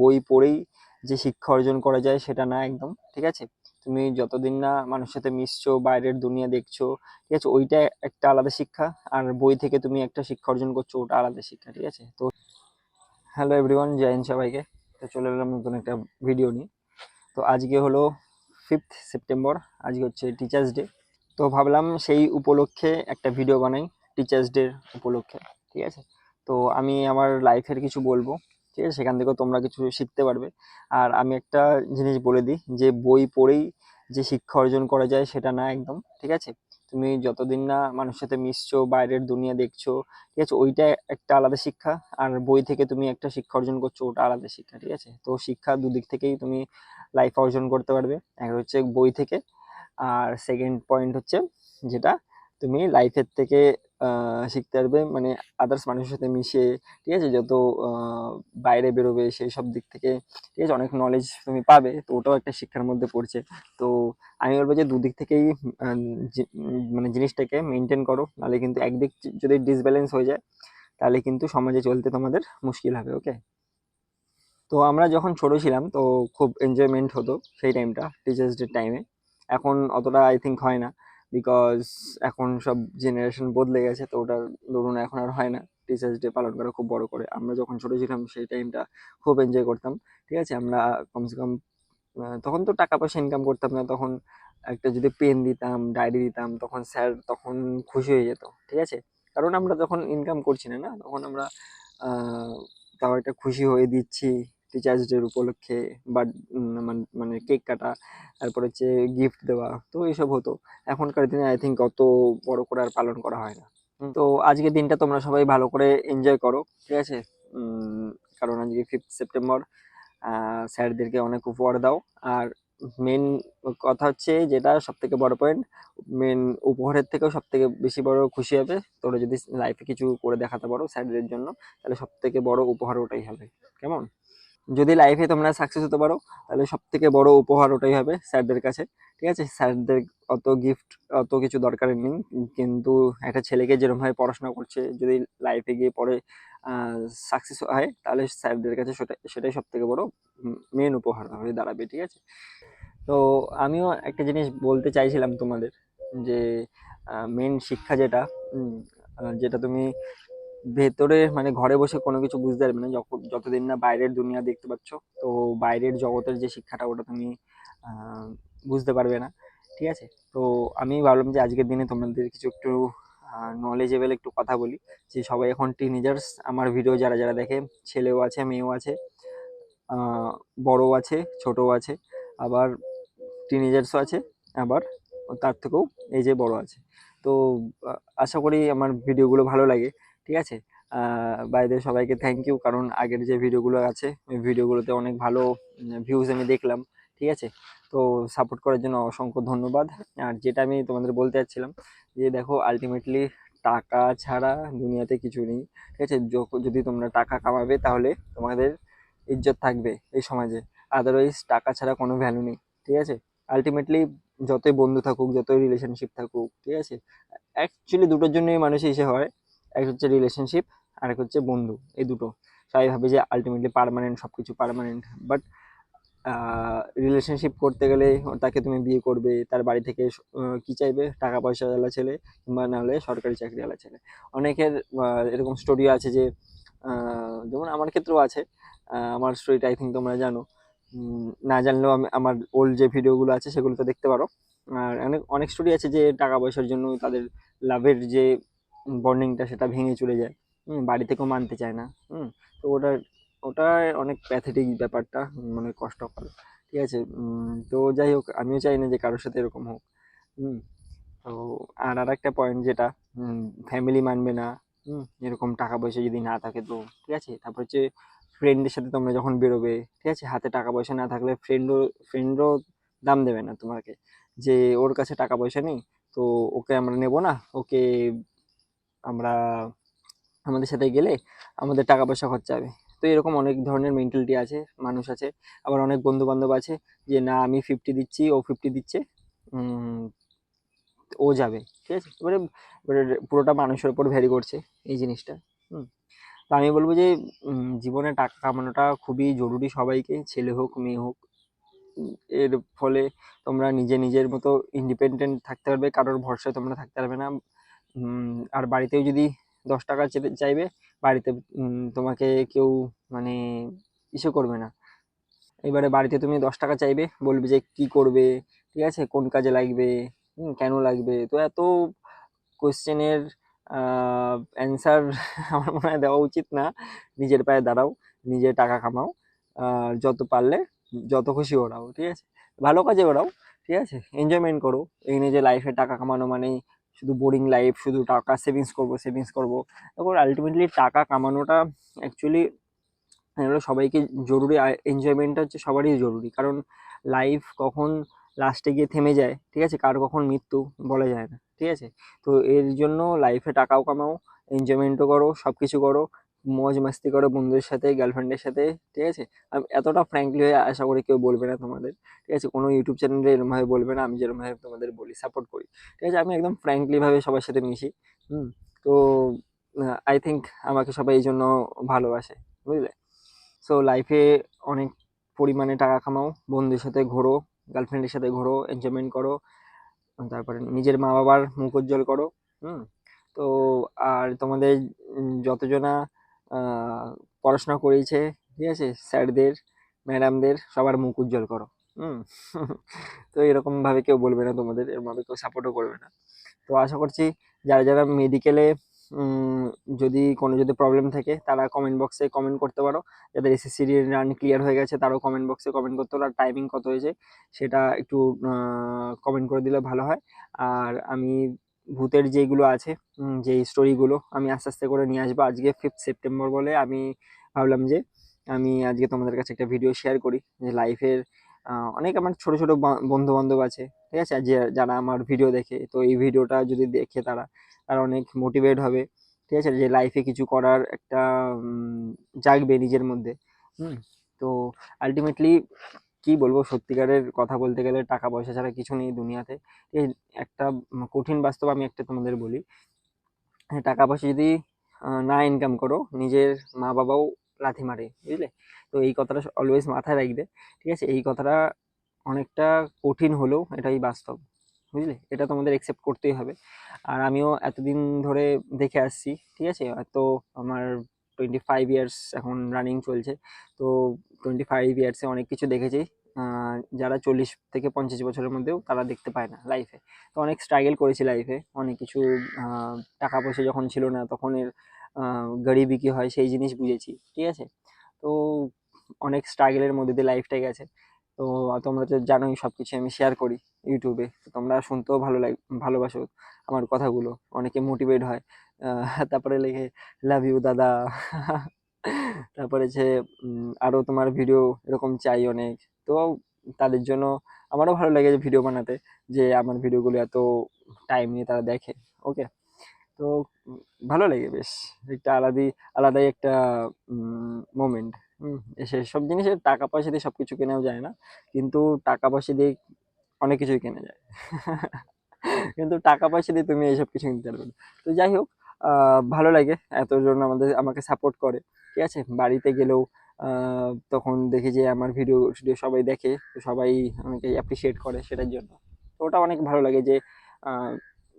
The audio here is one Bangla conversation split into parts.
বই পড়েই যে শিক্ষা অর্জন করা যায় সেটা না একদম, ঠিক আছে? তুমি যতদিন না মানুষের সাথে মিশছো, বাইরের দুনিয়া দেখছ, ঠিক আছে? ওইটা একটা আলাদা শিক্ষা, আর বই থেকে তুমি একটা শিক্ষা অর্জন করছ, ওটা আলাদা শিক্ষা, ঠিক আছে? তো হ্যালো এভরিওয়ান জয় হিন্দ সবাইকে। তো চলে এলাম নতুন একটা ভিডিও নিয়ে। তো আজকে হলো ফিফথ সেপ্টেম্বর আজকে হচ্ছে টিচার্স ডে তো ভাবলাম সেই উপলক্ষে একটা ভিডিও বানাই টিচার্স ডের উপলক্ষে, ঠিক আছে? তো আমি আমার লাইফের কিছু বলব। ঠিক আছে? সেখান থেকেও তোমরা কিছু শিখতে পারবে। আর আমি একটা জিনিস বলে দিই, যে বই পড়েই যে শিক্ষা অর্জন করা যায় সেটা না একদম, ঠিক আছে? তুমি যতদিন না মানুষের সাথে মিশছো, বাইরের দুনিয়া দেখছ, ঠিক আছে? ওইটা একটা আলাদা শিক্ষা। আর বই থেকে তুমি একটা শিক্ষা অর্জন করছ, ওটা আলাদা শিক্ষা, ঠিক আছে? তো শিক্ষা দুদিক থেকেই তুমি লাইফ অর্জন করতে পারবে। একটা হচ্ছে বই থেকে, আর সেকেন্ড পয়েন্ট হচ্ছে যেটা তুমি লাইফের থেকে শিখতে পারবে মানে আদার্স মানুষের সাথে মিশে, ঠিক আছে? যত বাইরে বেরোবে সেই সব দিক থেকে, ঠিক আছে? অনেক নলেজ তুমি পাবে, তো ওটাও একটা শিক্ষার মধ্যে পড়ছে। তো আমি বলব যে দুদিক থেকেই মানে জিনিসটাকে মেনটেন করো, নাহলে কিন্তু একদিক যদি ডিসব্যালেন্স হয়ে যায়, তাহলে কিন্তু সমাজে চলতে তোমাদের মুশকিল হবে ওকে তো আমরা যখন ছোটো ছিলাম, তো খুব এনজয়মেন্ট হতো সেই টাইমটা টিচার্স ডে টাইমে এখন অতটা আই থিঙ্ক হয় না। বিকজ এখন সব জেনারেশন বদলে গেছে, তো ওটার দরুন এখন আর হয় না। টিচার্স ডে পালন করা খুব বড় করে। আমরা যখন ছোট ছিলাম, সেই টাইমটা খুব এনজয় করতাম। ঠিক আছে? আমরা কমসে কম তখন তো টাকা পয়সা ইনকাম করতাম না। তখন একটা যদি পেন দিতাম ডায়েরি দিতাম, তখন স্যার তখন খুশি হয়ে যেত। ঠিক আছে? কারণ আমরা যখন ইনকাম করছি না না? তখন আমরা তাও একটা খুশি হয়ে দিচ্ছি। টিচার্স ডের উপলক্ষে বা মানে কেক কাটা তারপর হচ্ছে গিফট দেওয়া তো এইসব হতো। এখনকার দিনে আই থিঙ্ক অত বড় করে আর পালন করা হয় না। তো আজকের দিনটা তোমরা সবাই ভালো করে এনজয় করো ঠিক আছে? কারণ আজকে ফিফথ সেপ্টেম্বর স্যারদেরকে অনেক উপহার দাও। আর মেন কথা হচ্ছে যেটা সব থেকে বড় পয়েন্ট মেন উপহারের থেকেও সব থেকে বেশি বড় খুশি হবে। তোরা যদি লাইফে কিছু করে দেখাতে পারো স্যারদের জন্য তাহলে সব থেকে বড় উপহার ওটাই হবে। কেমন? যদি লাইফে তোমরা সাকসেস হতে পারো, তাহলে সব থেকে বড় উপহার ওটাই হবে স্যারদের কাছে, ঠিক আছে? স্যারদের অত গিফট অত কিছু দরকার নেই, কিন্তু একটা ছেলেকে যেরকমভাবে পড়াশোনা করছে, যদি লাইফে গিয়ে পরে সাকসেস হয়, তাহলে স্যারদের কাছে সেটা, সেটাই সব থেকে বড় মেন উপহার হয়ে দাঁড়াবে, ঠিক আছে? তো আমিও একটা জিনিস বলতে চাইছিলাম তোমাদের, যে মেন শিক্ষা যেটা যেটা তুমি ভেতরে মানে ঘরে বসে কোনো কিছু বুঝতে পারবে না। যতদিন না বাইরের দুনিয়া দেখতে পাচ্ছ, তো বাইরের জগতের যে শিক্ষাটা, ওটা তুমি বুঝতে পারবে না। ঠিক আছে? তো আমি ভাবলাম যে আজকের দিনে তোমাদের কিছু একটু নলেজেবল একটু কথা বলি। যে সবাই এখন টিনেজার্স আমার ভিডিও যারা যারা দেখে, ছেলেও আছে, মেয়েও আছে বড়ও আছে, ছোটও আছে, আবার টিনেজার্সও আছে, আবার তার থেকেও এই যে বড় আছে। তো আশা করি আমার ভিডিওগুলো ভালো লাগে। ঠিক আছে? বাইরে সবাইকে থ্যাংক ইউ কারণ আগের যে ভিডিওগুলো আছে, ওই ভিডিওগুলোতে অনেক ভালো ভিউজ আমি দেখলাম, ঠিক আছে? তো সাপোর্ট করার জন্য অসংখ্য ধন্যবাদ। আর যেটা আমি তোমাদের বলতে চাচ্ছিলাম যে দেখো আলটিমেটলি টাকা ছাড়া দুনিয়াতে কিছু নেই, ঠিক আছে? যদি তোমরা টাকা কামাবে তাহলে তোমাদের ইজ্জত থাকবে এই সমাজে। আদারওয়াইজ টাকা ছাড়া কোনো ভ্যালু নেই, ঠিক আছে? আলটিমেটলি যতই বন্ধু থাকুক, যতই রিলেশনশিপ থাকুক, ঠিক আছে? অ্যাকচুয়ালি দুটোর জন্যই মানুষ এসে হয় এক হচ্ছে রিলেশনশিপ আর এক হচ্ছে বন্ধু, এই দুটো। সবাই ভাবে যে আলটিমেটলি পারমানেন্ট সব কিছু পার্মানেন্ট বাট রিলেশনশিপ করতে গেলে তাকে তুমি বিয়ে করবে, তার বাড়ি থেকে কি চাইবে? টাকা পয়সা পয়সাওয়ালা ছেলে, কিংবা নাহলে সরকারি চাকরিওয়ালা ছেলে। অনেকের এরকম স্টোরি আছে যে যেমন আমার ক্ষেত্রেও আছে আমার স্টোরিটা আই থিঙ্ক তোমরা জানো। না জানলেও আমি, আমার ওল্ড যে ভিডিওগুলো আছে সেগুলো তো দেখতে পারো। আর অনেক অনেক স্টোরি আছে যে টাকা পয়সার জন্য তাদের লাভের যে বন্ডিংটা সেটা ভেঙে চলে যায়। হুম, বাড়ি থেকেও মানতে চায় না। হুম তো ওটা ওটা অনেক প্যাথেটিক ব্যাপারটা মানে কষ্টকর। ঠিক আছে? তো যাই হোক আমিও চাই না যে কারোর সাথে এরকম হোক। হুম তো আর আর একটা পয়েন্ট যেটা ফ্যামিলি মানবে না। হুম এরকম টাকা পয়সা যদি না থাকে তো ঠিক আছে? তারপর হচ্ছে ফ্রেন্ডের সাথে তোমরা যখন বেরোবে ঠিক আছে? হাতে টাকা পয়সা না থাকলে ফ্রেন্ডও ফ্রেন্ডও দাম দেবে না তোমাকে। যে ওর কাছে টাকা পয়সা নেই তো ওকে আমরা নেব না? ওকে আমরা আমাদের সাথে গেলে আমাদের টাকা পয়সা খরচা হবে। তো এরকম অনেক ধরনের মেন্টালিটি আছে, মানুষ আছে। আবার অনেক বন্ধু বান্ধব আছে যে, না, আমি ফিফটি দিচ্ছি, ও ফিফটি দিচ্ছে। ও যাবে, ঠিক আছে? এবারে পুরোটা মানুষের ওপর ভ্যারি করছে এই জিনিসটা, হুম। তো আমি বলব যে জীবনে টাকা কামানোটা খুবই জরুরি সবাইকে, ছেলে হোক, মেয়ে হোক। এর ফলে তোমরা নিজে নিজের মতো ইন্ডিপেন্ডেন্ট থাকতে পারবে, কারোর ভরসায় তোমরা থাকতে পারবে না। আর বাড়িতেও যদি দশ টাকা চেতে চাইবে, বাড়িতে তোমাকে কেউ মানে ইসে করবে না। এবারে বাড়িতে তুমি দশ টাকা চাইবে, বলবে যে কি করবে, ঠিক আছে, কোন কাজে লাগবে কেন লাগবে? তো এত কোশ্চেনের অ্যান্সার আমার মনে হয় দেওয়া উচিত না। নিজের পায়ে দাঁড়াও, নিজে টাকা কামাও যত পারলে যত খুশি ওড়াও, ঠিক আছে? ভালো কাজে ওড়াও, ঠিক আছে? এনজয়মেন্ট করো। এই নিয়ে যে লাইফে টাকা কামানো মানে শুধু বোরিং লাইফ শুধু টাকা সেভিংস করব সেভিংস করব। তারপর আলটিমেটলি টাকা কামানোটা অ্যাকচুয়ালি সবাইকে জরুরি এনজয়মেন্টটা হচ্ছে সবারই জরুরি। কারণ লাইফ কখন লাস্টে গিয়ে থেমে যায়, ঠিক আছে? কার কখন মৃত্যু বলা যায় না, ঠিক আছে? তো এর জন্য লাইফে টাকাও কামাও এনজয়মেন্টও করো সব কিছু করো। মজ মাস্তি করো বন্ধুদের সাথে গার্লফ্রেন্ডের সাথে, ঠিক আছে? আমি এতটা ফ্র্যাঙ্কলি হয়ে আশা করি কেউ বলবে না তোমাদের, ঠিক আছে? কোনো ইউটিউব চ্যানেলে এরমভাবে বলবে না, আমি যেরমভাবে তোমাদের বলি সাপোর্ট করি, ঠিক আছে? আমি একদম ফ্র্যাঙ্কলিভাবে সবার সাথে মিশি, হুম? তো আই থিঙ্ক আমাকে সবাই এই জন্য ভালোবাসে, বুঝলে? সো লাইফে অনেক পরিমাণে টাকা কামাও, বন্ধুদের সাথে ঘোরো গার্লফ্রেন্ডের সাথে ঘোরো এনজয়মেন্ট করো, তারপরে নিজের মা বাবার মুখ উজ্জ্বল করো, হুম? তো, আর তোমাদের যতজনা পড়াশোনা করিয়েছে ঠিক আছে? স্যারদের ম্যাডামদের সবার মুখ উজ্জ্বল করো, হুম? তো এরকম ভাবে কেউ বলবে না তোমাদের এরকম ভাবে কেউ সাপোর্টও করবে না। তো আশা করছি যারা যারা মেডিকেলে যদি কোনো যদি প্রবলেম থাকে, তারা কমেন্ট বক্সে কমেন্ট করতে পারো। যাদের এসএসসি রান ক্লিয়ার হয়ে গেছে, তারাও কমেন্ট বক্সে কমেন্ট করতে পারো। আর টাইমিং কত হয়েছে, সেটা একটু কমেন্ট করে দিলে ভালো হয়। আর আমি ভূতের যেগুলো আছে যে স্টোরিগুলো আমি আস্তে আস্তে করে নিয়ে আসব আজকে ফিফথ সেপ্টেম্বর বলে আমি ভাবলাম যে আমি আজকে তোমাদের কাছে একটা ভিডিও শেয়ার করি, যে লাইফের অনেক আমার ছোট ছোট বন্ধু বান্ধব আছে, ঠিক আছে? যে, যারা আমার ভিডিও দেখে, তো এই ভিডিওটা যদি দেখে তারা তারা অনেক মোটিভেট হবে, ঠিক আছে? যে লাইফে কিছু করার একটা জাগবে নিজের মধ্যে, হুম? তো আলটিমেটলি কি বলব, সত্যিকারের কথা বলতে গেলে টাকা পয়সা ছাড়া কিছু নেই দুনিয়াতে। এই একটা কঠিন বাস্তব আমি একটা তোমাদের বলি। টাকা পয়সা যদি না ইনকাম করো, নিজের মা বাবাও লাথি মারে, বুঝলে? তো এই কথাটা অলওয়েজ মাথায় রাখবে, ঠিক আছে? এই কথাটা অনেকটা কঠিন হলেও এটাই বাস্তব, বুঝলে? এটা তোমাদের একসেপ্ট করতেই হবে। আর আমিও এতদিন ধরে দেখে আসছি, ঠিক আছে? তো আমার টোয়েন্টি ফাইভ ইয়ার্স এখন রানিং চলছে। তো টোয়েন্টি ফাইভ ইয়ার্সে অনেক কিছু দেখেছি। যারা চল্লিশ থেকে পঞ্চাশ বছরের মধ্যেও তারা দেখতে পায় না লাইফে তো অনেক স্ট্রাগল করেছি লাইফে অনেক কিছু টাকা পয়সা যখন ছিল না তখন এর গরিবি কি হয় সেই জিনিস বুঝেছি, ঠিক আছে? তো অনেক স্ট্রাগলের মধ্যে দিয়ে লাইফটা গেছে। তো তোমরা তো জানোই সব কিছু আমি শেয়ার করি ইউটিউবে তো তোমরা শুনতেও ভালো লাগ, ভালোবাসো আমার কথাগুলো। অনেকে মোটিভেট হয়। তারপরে লেখে লাভ ইউ দাদা। তারপরে যে আরও তোমার ভিডিও এরকম চাই অনেক। তো তাদের জন্য আমারও ভালো লাগে যে ভিডিও বানাতে, যে আমার ভিডিওগুলো এত টাইম নিয়ে তারা দেখে। ওকে তো ভালো লাগে বেশ। একটা আলাদাই আলাদাই একটা মোমেন্ট এসে সব জিনিসের টাকা পয়সা দিয়ে সব কিছু কেনাও যায় না, কিন্তু টাকা পয়সা দিয়ে অনেক কিছুই কেনা যায়। কিন্তু টাকা পয়সা দিয়ে তুমি এইসব কিছু কিনতে পারবে তো যাই হোক ভালো লাগে এত জন আমাদের, আমাকে সাপোর্ট করে। ঠিক আছে বাড়িতে গেলেও আহ, তখন দেখি যে আমার ভিডিও ভিডিও সবাই দেখে তো সবাই আমাকে অ্যাপ্রিসিয়েট করে সেটার জন্য তো ওটা অনেক ভালো লাগে যে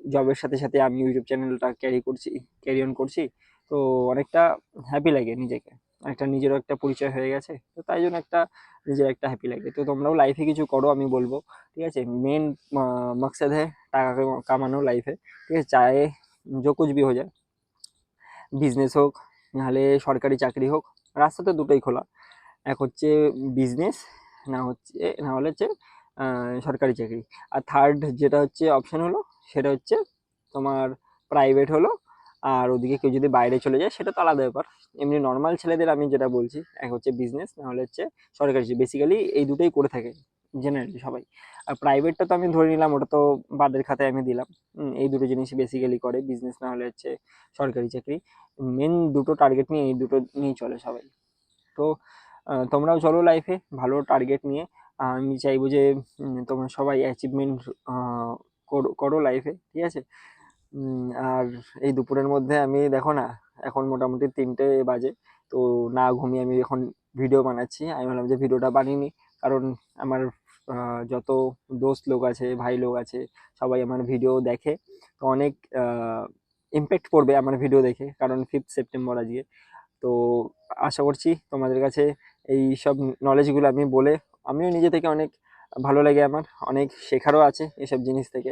জবের সাথে সাথে আমি ইউটিউব চ্যানেলটা ক্যারি করছি ক্যারি অন করছি তো অনেকটা হ্যাপি লাগে নিজেকে একটা নিজেরও একটা পরিচয় হয়ে গেছে তো তাই জন্য একটা নিজের একটা হ্যাপি লাগে তো তোমরাও লাইফে কিছু করো আমি বলবো ঠিক আছে মেন मकसद है টাকা কামা- কামানো লাইফে ঠিক আছে চাহে जो कुछ भी हो जाए বিজনেস হোক নাহলে সরকারি চাকরি হোক, রাস্তা তো দুটোই খোলা। এক হচ্ছে বিজনেস না হচ্ছে, না হলে হচ্ছে সরকারি চাকরি। আর থার্ড যেটা হচ্ছে অপশান হলো, সেটা হচ্ছে তোমার প্রাইভেট হলো, আর ওদিকে কেউ যদি বাইরে চলে যায়, সেটা তো আলাদা ব্যাপার। এমনি নর্মাল ছেলেদের আমি যেটা বলছি, এক হচ্ছে বিজনেস না হলে হচ্ছে সরকারি বেসিক্যালি এই দুটোই করে থাকে। জেনারেলি সবাই। আর প্রাইভেটটা তো আমি ধরে নিলাম, ওটা তো বাদের খাতায় আমি দিলাম। এই দুটো জিনিস বেসিক্যালি করে বিজনেস না হলে হচ্ছে সরকারি চাকরি। মেন দুটো টার্গেট নিয়ে এই দুটো নিয়েই চলে সবাই। তো তোমরাও চলো লাইফে ভালো টার্গেট নিয়ে। আমি চাইব যে তোমরা সবাই অ্যাচিভমেন্ট করো লাইফে ঠিক আছে? আর এই দুপুরের মধ্যে আমি, দেখো না, এখন মোটামুটি তিনটে বাজে। তো না ঘুমিয়ে আমি এখন ভিডিও বানাচ্ছি। আমি ভাবলাম যে ভিডিওটা বানিয়ে নিই। কারণ আমার যত দোস্ত লোক আছে, ভাই লোক আছে, সবাই আমার ভিডিও দেখে। তো অনেক ইম্প্যাক্ট পড়বে আমার ভিডিও দেখে, কারণ ফিফথ সেপ্টেম্বর আজকে। তো আশা করছি তোমাদের কাছে এই সব নলেজগুলো আমি বলে, আমিও নিজে থেকে অনেক ভালো লাগে আমার, অনেক শেখারও আছে এসব জিনিস থেকে।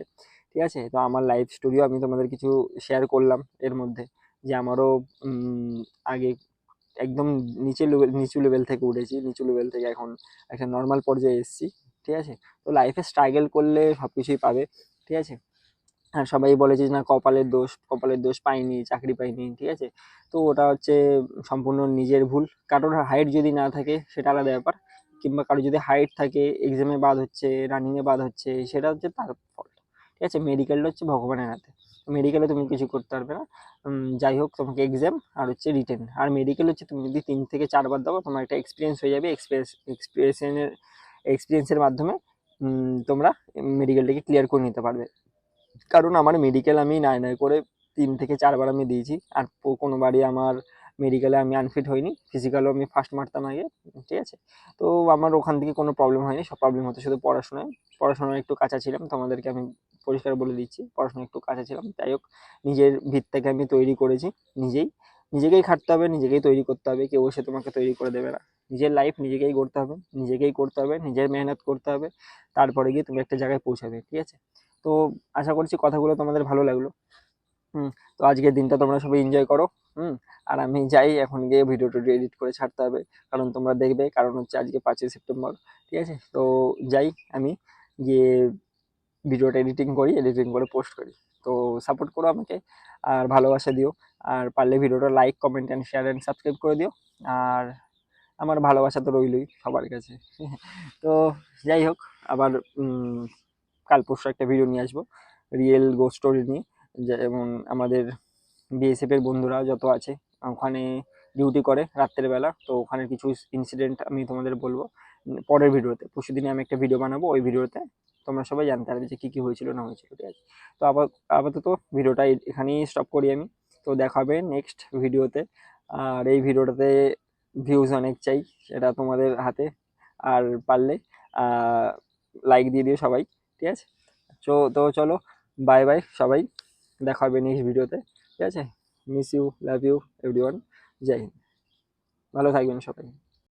ঠিক আছে? তো আমার লাইফ স্টোরিও আমি তোমাদের কিছু শেয়ার করলাম এর মধ্যে, যে আমারও আগে একদম নিচে লেভেল নিচু লেভেল থেকে উঠেছি, নিচু লেভেল থেকে এখন একটা নর্মাল পর্যায়ে এসেছি। ঠিক আছে? তো লাইফে স্ট্রাগল করলে সব কিছুই পাবে, ঠিক আছে? আর সবাই বলে যে না, কপালের দোষ কপালের দোষ পাইনি, চাকরি পাইনি, ঠিক আছে? তো ওটা হচ্ছে সম্পূর্ণ নিজের ভুল। কারোর হাইট যদি না থাকে, সেটা আলাদা ব্যাপার। কিংবা কারও যদি হাইট থাকে এক্সামে বাদ হচ্ছে রানিংয়ে বাদ হচ্ছে, সেটা হচ্ছে তার ফল্ট ঠিক আছে? মেডিকেলটা হচ্ছে ভগবানের হাতে। মেডিকেলে তুমি কিছু করতে পারবে না। যাই হোক, তোমাকে এক্সাম আর হচ্ছে রিটেন আর মেডিকেল হচ্ছে তুমি যদি তিন থেকে চারবার দাও, তোমার একটা এক্সপিরিয়েন্স হয়ে যাবে। এক্সপিরিয়েন্স এক্সপিরিয়েন্সের এক্সপিরিয়েন্সের মাধ্যমে তোমরা মেডিকেলটাকে ক্লিয়ার করে নিতে পারবে। কারণ আমার মেডিকেল আমি নাই নাই করে তিন থেকে চারবার আমি দিয়েছি, আর কোনোবারই আমার মেডিকেলে আমি আনফিট হইনি। ফিজিক্যালও আমি ফার্স্ট মারতাম আগে, ঠিক আছে? তো আমার ওখান থেকে কোনো প্রবলেম হয়নি, সব প্রবলেম হতো শুধু পড়াশোনায়। পড়াশোনায় একটু কাঁচা ছিলাম, তোমাদেরকে আমি পরিষ্কার বলে দিচ্ছি পড়াশোনা একটু কাঁচা ছিলাম। যাই হোক, নিজের ভিতটাকে আমি তৈরি করেছি, নিজেই। নিজেকেই খাটতে হবে, নিজেকেই তৈরি করতে হবে, কেউ এসে তোমাকে তৈরি করে দেবে না। নিজের লাইফ নিজেকেই গড়তে হবে, নিজেকেই করতে হবে, নিজের মেহনত করতে হবে, তারপরে গিয়ে তুমি একটা জায়গায় পৌঁছাবে, ঠিক আছে? তো আশা করছি কথাগুলো তোমাদের ভালো লাগল। হুম, তো আজকের দিনটা তোমরা সবাই এনজয় করো, হুম, আর আমি যাই এখন গিয়ে ভিডিওটা এডিট করে ছাড়তে হবে, কারণ তোমরা দেখবে, কারণ হচ্ছে আজকে পাঁচই সেপ্টেম্বর, ঠিক আছে? তো যাই আমি গিয়ে ভিডিওটা এডিটিং করি এডিটিং করে পোস্ট করি। তো সাপোর্ট করো আমাকে, আর ভালোবাসা দিও, আর পারলে ভিডিওটা like comment and share and subscribe করে দিও, আর আমার ভালোবাসা তো রইলই সবার কাছে। তো যাই হোক, আবার কাল পরশু একটা ভিডিও নিয়ে আসব রিয়েল গো স্টোরি নিয়ে। যেমন আমাদের বিএসএফ এর বন্ধুরা যত আছে, ওখানে ডিউটি করে রাত্রের বেলা, তো ওখানে কিছু ইনসিডেন্ট আমি তোমাদের বলব। পরের ভিডিওতে পরশু দিনে আমি একটা ভিডিও বানাবো, ওই ভিডিওতে তোমরা সবাই জানতে পারবে যে কী কী হয়েছিল, না হয়েছিল, ঠিক আছে? তো আবার আপাতত ভিডিওটা এখানেই স্টপ করি আমি। তো দেখা হবে নেক্সট ভিডিওতে আর এই ভিডিওটাতে ভিউজ অনেক চাই, সেটা তোমাদের হাতে আর পারলে লাইক দিয়ে দিও সবাই, ঠিক আছে? চো, তো চলো বাই বাই সবাই, দেখা হবে নেক্সট ভিডিওতে ঠিক আছে? Miss you love you everyone জয় হিন্দ। ভালো থাকবেন সবাই।